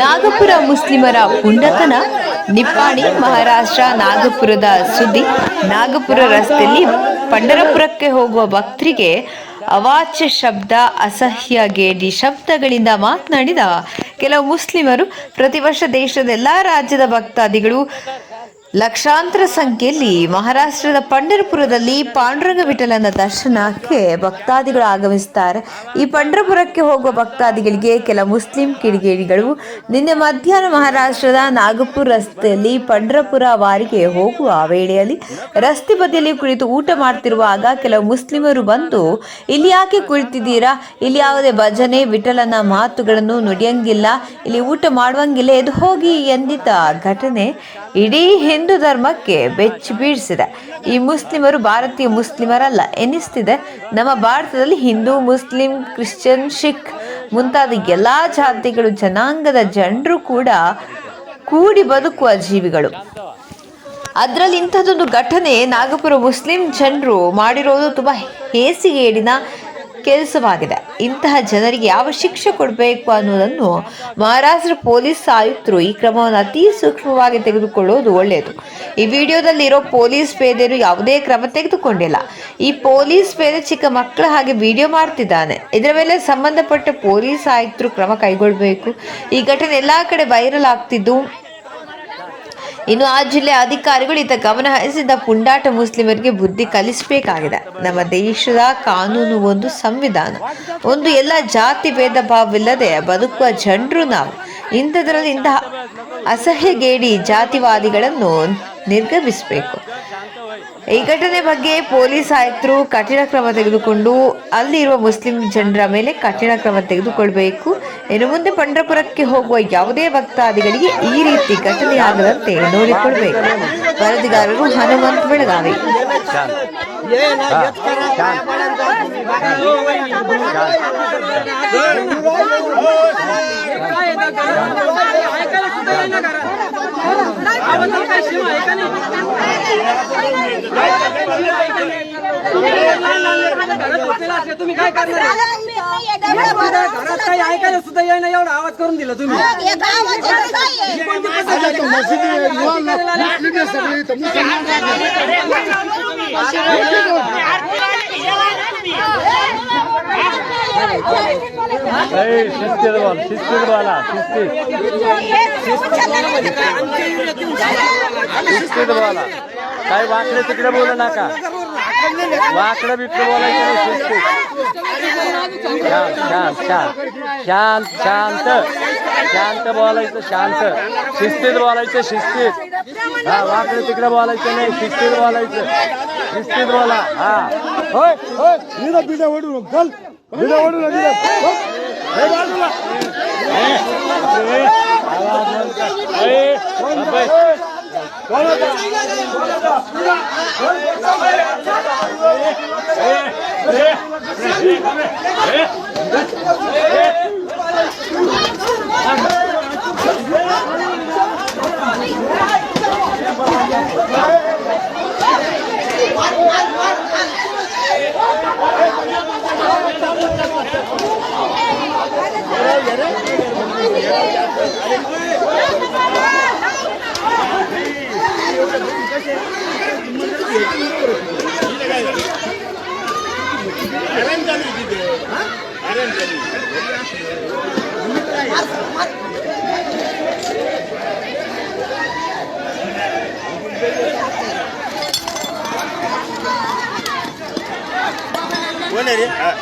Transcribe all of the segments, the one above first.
ನಾಗಪುರ ಮುಸ್ಲಿಮರ ಪುಂಡತನ, ನಿಪ್ಪಾಣಿ ಮಹಾರಾಷ್ಟ್ರ, ನಾಗಪುರದ ಸುದ್ದಿ, ನಾಗಪುರ ರಸ್ತೆಯಲ್ಲಿ ಪಂಡರಪುರಕ್ಕೆ ಹೋಗುವ ಭಕ್ತರಿಗೆ ಅವಾಚ್ಯ ಶಬ್ದ, ಅಸಹ್ಯ ಗೇಡಿ ಶಬ್ದಗಳಿಂದ ಮಾತನಾಡಿದ ಕೆಲವು ಮುಸ್ಲಿಮರು ಪ್ರತಿ ವರ್ಷ ದೇಶದ ಎಲ್ಲಾ ರಾಜ್ಯದ ಭಕ್ತಾದಿಗಳು ಲಕ್ಷಾಂತರ ಸಂಖ್ಯೆಯಲ್ಲಿ ಮಹಾರಾಷ್ಟ್ರದ ಪಂಡರಪುರದಲ್ಲಿ ಪಾಂಡುರಂಗ ವಿಠಲನ ದರ್ಶನಕ್ಕೆ ಭಕ್ತಾದಿಗಳು ಆಗಮಿಸುತ್ತಾರೆ. ಈ ಪಂಡರಪುರಕ್ಕೆ ಹೋಗುವ ಭಕ್ತಾದಿಗಳಿಗೆ ಕೆಲ ಮುಸ್ಲಿಂ ಕಿಡಿಗೇಡಿಗಳು ನಿನ್ನೆ ಮಧ್ಯಾಹ್ನ ಮಹಾರಾಷ್ಟ್ರದ ನಾಗಪುರ ರಸ್ತೆಯಲ್ಲಿ ಪಂಡರಪುರ ವಾರಿಗೆ ಹೋಗುವ ವೇಳೆಯಲ್ಲಿ ರಸ್ತೆ ಬದಿಯಲ್ಲಿ ಕುಳಿತು ಊಟ ಮಾಡ್ತಿರುವಾಗ ಕೆಲವು ಮುಸ್ಲಿಮರು ಬಂದು, ಇಲ್ಲಿ ಯಾಕೆ ಕುಳಿತಿದ್ದೀರಾ? ಇಲ್ಲಿ ಯಾವುದೇ ಭಜನೆ, ವಿಠಲನ ಮಾತುಗಳನ್ನು ನುಡಿಯಂಗಿಲ್ಲ. ಇಲ್ಲಿ ಊಟ ಮಾಡುವಂಗಿಲ್ಲ. ಎದು ಹೋಗಿ ಎಂದಿದ್ದ ಘಟನೆ ಇಡೀ ಧರ್ಮಕ್ಕೆ ಬೆಚ್ಚಿ ಬೀಳಿಸಿದೆ. ಈ ಮುಸ್ಲಿಮರು ಭಾರತೀಯ ಮುಸ್ಲಿಮರಲ್ಲ. ಎನಿಸ್ತಿದೆ, ನಮ್ಮ ಭಾರತದಲ್ಲಿ ಹಿಂದೂ, ಮುಸ್ಲಿಂ, ಕ್ರಿಶ್ಚಿಯನ್ ಶಿಖ್ ಮುಂತಾದ ಎಲ್ಲ ಜಾತಿಗಳು, ಜನಾಂಗದ ಜನರು ಕೂಡ ಕೂಡಿ ಬದುಕುವ ಜೀವಿಗಳು. ಅದರಲ್ಲಿ ಇಂಥದ್ದೊಂದು ಘಟನೆ ನಾಗಪುರ ಮುಸ್ಲಿಂ ಜನರು ಮಾಡಿರೋದು ತುಂಬ ಹೇಸಿಗೇಡಿನ ಕೆಲಸವಾಗಿದೆ. ಇಂತಹ ಜನರಿಗೆ ಯಾವ ಶಿಕ್ಷೆ ಕೊಡಬೇಕು ಅನ್ನೋದನ್ನು ಮಹಾರಾಷ್ಟ್ರ ಪೊಲೀಸ್ ಆಯುಕ್ತರು ಈ ಕ್ರಮವನ್ನು ಅತಿ ಸೂಕ್ಷ್ಮವಾಗಿ ತೆಗೆದುಕೊಳ್ಳುವುದು ಒಳ್ಳೆಯದು. ಈ ವಿಡಿಯೋದಲ್ಲಿರೋ ಪೊಲೀಸ್ ಪೇದೆಯರು ಯಾವುದೇ ಕ್ರಮ ತೆಗೆದುಕೊಂಡಿಲ್ಲ. ಈ ಪೊಲೀಸ್ ಪೇದೆ ಚಿಕ್ಕ ಮಕ್ಕಳ ಹಾಗೆ ವಿಡಿಯೋ ಮಾಡ್ತಿದ್ದಾನೆ. ಇದರ ಮೇಲೆ ಸಂಬಂಧಪಟ್ಟ ಪೊಲೀಸ್ ಆಯುಕ್ತರು ಕ್ರಮ ಕೈಗೊಳ್ಳಬೇಕು. ಈ ಘಟನೆ ಎಲ್ಲ ಕಡೆ ವೈರಲ್ ಆಗ್ತಿದ್ದು ಇನ್ನು ಆ ಜಿಲ್ಲೆಯ ಅಧಿಕಾರಿಗಳು ಈತ ಗಮನ ಹರಿಸಿದ ಪುಂಡಾಟ ಮುಸ್ಲಿಮರಿಗೆ ಬುದ್ಧಿ ಕಲಿಸಬೇಕಾಗಿದೆ. ನಮ್ಮ ದೇಶದ ಕಾನೂನು ಒಂದು ಸಂವಿಧಾನ. ಒಂದು ಎಲ್ಲ ಜಾತಿ ಭೇದ ಭಾವವಿಲ್ಲದೆ ಬದುಕುವ ಜನರು ನಾವು. ಇಂಥದ್ರಲ್ಲಿ ಇಂತಹ ಅಸಹ್ಯಗೇಡಿ ಜಾತಿವಾದಿಗಳನ್ನು ನಿರ್ಗಮಿಸಬೇಕು. ಈ ಘಟನೆ ಬಗ್ಗೆ ಪೊಲೀಸ್ ಆಯುಕ್ತರು ಕಠಿಣ ಕ್ರಮ ತೆಗೆದುಕೊಂಡು ಅಲ್ಲಿರುವ ಮುಸ್ಲಿಂ ಜನರ ಮೇಲೆ ಕಠಿಣ ಕ್ರಮ ತೆಗೆದುಕೊಳ್ಬೇಕು. ಇನ್ನು ಮುಂದೆ ಪಂಡ್ರಪುರಕ್ಕೆ ಹೋಗುವ ಯಾವುದೇ ಭಕ್ತಾದಿಗಳಿಗೆ ಈ ರೀತಿ ಘಟನೆ ಆಗದಂತೆ ನೋಡಿಕೊಳ್ಬೇಕು. ವರದಿಗಾರರು ಹನುಮಂತ್ ಬೆಳಗಾವಿ. तुम्ही काय करणार? घरात काही ऐकायला सुद्धा येईना एवढा आवाज करून दिला तुम्ही शिस्तीत बोल शिस्तीत बोला. शिस्तीत शिस्तीत बोला काही वाकडे तिकडे बोलू नका वाकडं बिकडं बोलायचं नाही शिस्तीत शांत शांत शांत शांत शांत बोलायचं शांत शिस्तीत बोलायचं शिस्तीत हा वाकडे तिकडे बोलायचं नाही शिस्तीत बोलायचं शिस्तीत बोला हा ನೀನ ಬೀಜ ಹೊಡು ಗಲ್ ಬೀಜ ಹೊಡು ಏ Buena, ¿eh? Ah.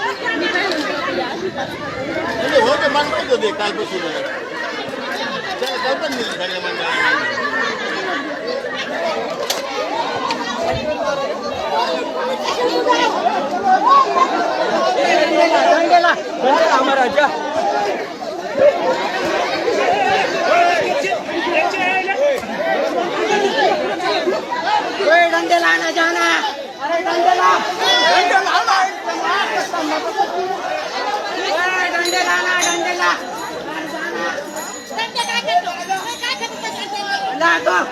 निरा. हो. हे बाजूला होते मन माहित होते कालपासून चला, लवकर नेलं सगळ्या मंडळांनी. हमारा जा डंडे लाना जाना अरे डंडे ला डंडे लाना দাও